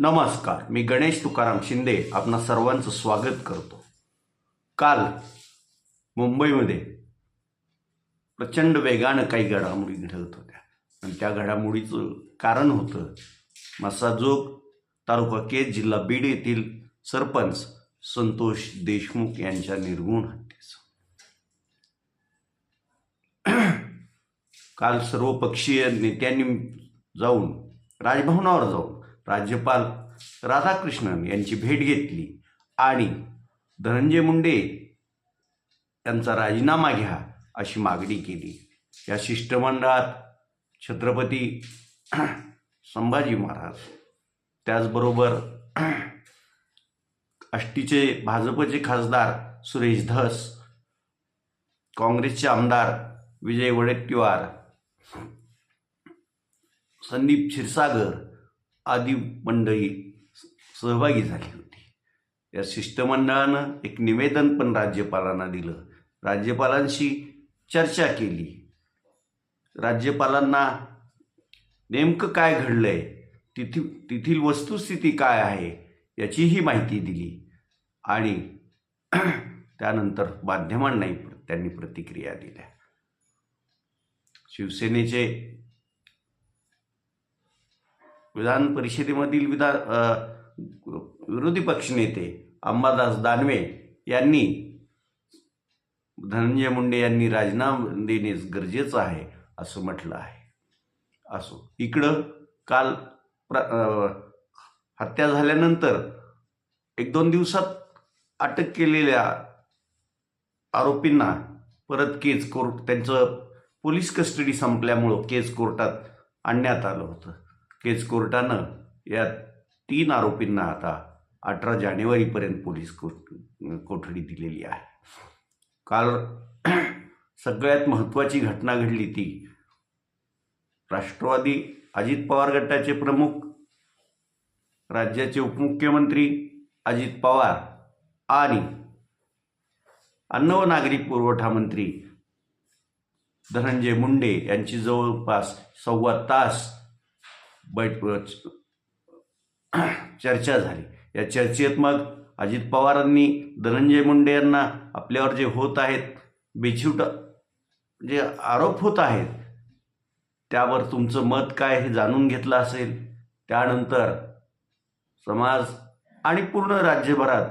नमस्कार मी गणेश तुकाराम शिंदे आपणा सर्वांचं स्वागत करतो. काल मुंबईमध्ये प्रचंड वेगानं काही घडामोडी घडत होत्या. आणि त्या घडामोडीचं कारण होतं मसाजोग तालुका केज जिल्हा बीड येथील सरपंच संतोष देशमुख यांच्या निर्गुण हत्येचं. काल सर्वपक्षीय नेत्यांनी जाऊन राजभवनावर जाऊन राज्यपाल राधाकृष्णन यांची भेट घेतली आणि धनंजय मुंडे यांचा राजीनामा घ्या अशी मागणी केली. या शिष्टमंडळात छत्रपती संभाजी महाराज त्याचबरोबर आष्टीचे भाजपचे खासदार सुरेश धस काँग्रेसचे आमदार विजय वडेट्टीवार संदीप क्षीरसागर आदी मंडळी सहभागी झाली होती. या शिष्टमंडळानं एक निवेदन पण राज्यपालांना दिलं. राज्यपालांशी चर्चा केली. राज्यपालांना नेमकं काय घडलं आहे तिथी तेथील वस्तुस्थिती काय आहे? याचीही माहिती दिली. आणि त्यानंतर माध्यमांनाही त्यांनी प्रतिक्रिया दिल्या. शिवसेनेचे विधान परिषदेमधील विधान विरोधी पक्षनेते अंबादास दानवे यांनी धनंजय मुंडे यांनी राजीनामा देणे गरजेचं आहे असं म्हटलं आहे. असो. इकडं काल प्र हत्या झाल्यानंतर एक दोन दिवसात अटक केलेल्या आरोपींना परत केस कोर्ट त्यांचं पोलीस कस्टडी संपल्यामुळं केस कोर्टात आणण्यात आलं होतं. केस कोर्टानं या तीन आरोपींना आता अठरा जानेवारीपर्यंत पोलीस कोठ कोठडी दिलेली आहे. काल सगळ्यात महत्त्वाची घटना घडली ती राष्ट्रवादी अजित पवार गटाचे प्रमुख राज्याचे उपमुख्यमंत्री अजित पवार आणि अन्न व नागरी पुरवठा मंत्री धनंजय मुंडे यांची जवळपास सव्वा तास बैठ चर्चा झाली. या चर्चेत मग अजित पवारांनी धनंजय मुंडे यांना आपल्यावर जे होत आहेत बेछूट जे आरोप होत आहेत त्यावर तुमचं मत काय हे जाणून घेतलं असेल? त्यानंतर समाज आणि पूर्ण राज्यभरात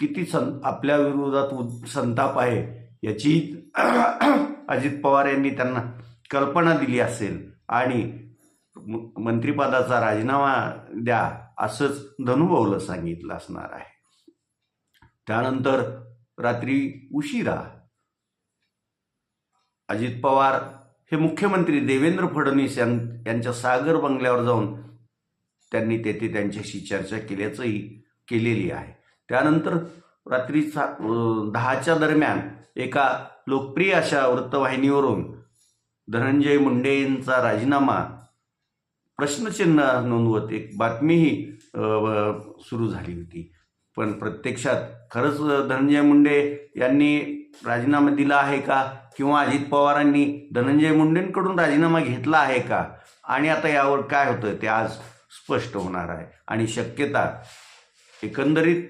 किती सं आपल्या विरोधात उद संताप आहे याची अजित पवार यांनी त्यांना कल्पना दिली असेल. आणि मंत्रिपदाचा राजीनामा द्या असंच धनुभाऊला सांगितलं असणार आहे. त्यानंतर रात्री उशिरा अजित पवार हे मुख्यमंत्री देवेंद्र फडणवीस यां यांच्या सागर बंगल्यावर जाऊन त्यांनी तेथे त्यांच्याशी चर्चा केल्याचंही केलेली आहे. त्यानंतर रात्री सा दहाच्या दरम्यान एका लोकप्रिय अशा वृत्तवाहिनीवरून धनंजय मुंडे यांचा राजीनामा प्रश्नचिन्ह नोंदवत एक बातमीही सुरू झाली होती. पण प्रत्यक्षात खरंच धनंजय मुंडे यांनी राजीनामा दिला आहे का? किंवा अजित पवारांनी धनंजय मुंडेंकडून राजीनामा घेतला आहे का? आणि आता यावर काय होतं ते आज स्पष्ट होणार आहे. आणि शक्यता एकंदरीत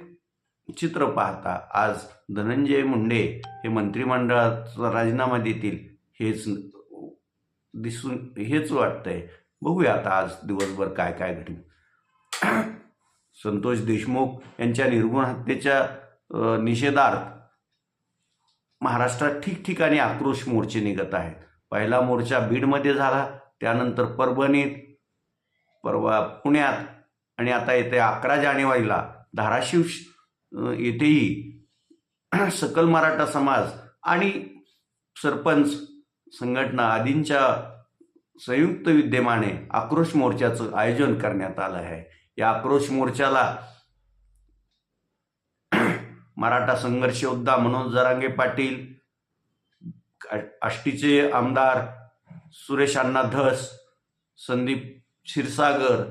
चित्र पाहता आज धनंजय मुंडे हे मंत्रिमंडळाचा राजीनामा देतील हेच दिसून हेच वाटतंय. बघूया आता आज दिवसभर काय काय घडेल. संतोष देशमुख यांच्या निर्गुण हत्येच्या निषेधार्थ महाराष्ट्रात ठिकठिकाणी आक्रोश मोर्चे निघत आहेत. पहिला मोर्चा बीडमध्ये झाला त्यानंतर परभणीत परवा पुण्यात आणि आता येते अकरा जानेवारीला धाराशिव येथेही सकल मराठा समाज आणि सरपंच संघटना आदींच्या संयुक्त विद्यमाने आक्रोश मोर्चाचं आयोजन करण्यात आलं आहे. या आक्रोश मोर्चाला मराठा संघर्ष योद्धा मनोज जरांगे पाटील आष्टीचे आमदार सुरेश अण्णा धस संदीप क्षीरसागर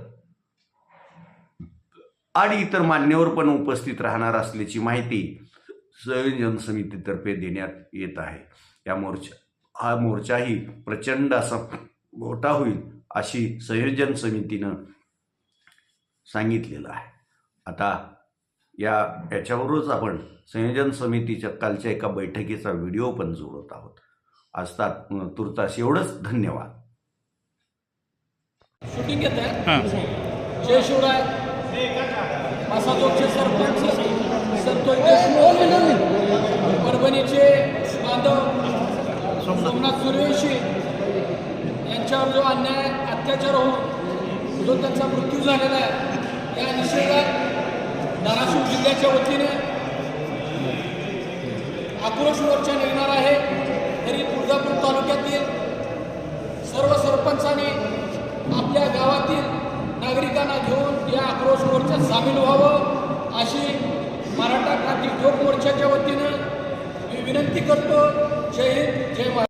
आणि इतर मान्यवर पण उपस्थित राहणार असल्याची माहिती संयोजन समितीतर्फे देण्यात येत आहे. या मोर्चा हा मोर्चाही प्रचंड असा मोठा होईल अशी संयोजन समितीनं सांगितलेलं आहे. आता या याच्यावरच आपण संयोजन समितीच्या कालच्या एका बैठकीचा व्हिडिओ पण जोडत आहोत. आज तात तुर्तास एवढंच धन्यवाद. शूटिंग घेत आहे. जय शिवराय. मासाजोगचे सरपंच संतोष देशमुख परभणीचे बांधव सोमनाथ सूर्यवंशी त्यांच्यावर जो अन्याय अत्याचार होऊन जो त्यांचा मृत्यू झालेला आहे या निषेधात धाराशिव जिल्ह्याच्या वतीने आक्रोश मोर्चा निघणार आहे. तरी तुळजापूर तालुक्यातील सर्व सरपंचांनी आपल्या गावातील नागरिकांना घेऊन या आक्रोश मोर्चात सामील व्हावं अशी मराठा क्रांती ठोक मोर्चाच्या वतीनं मी विनंती करतो. जय हिंद जय महाराज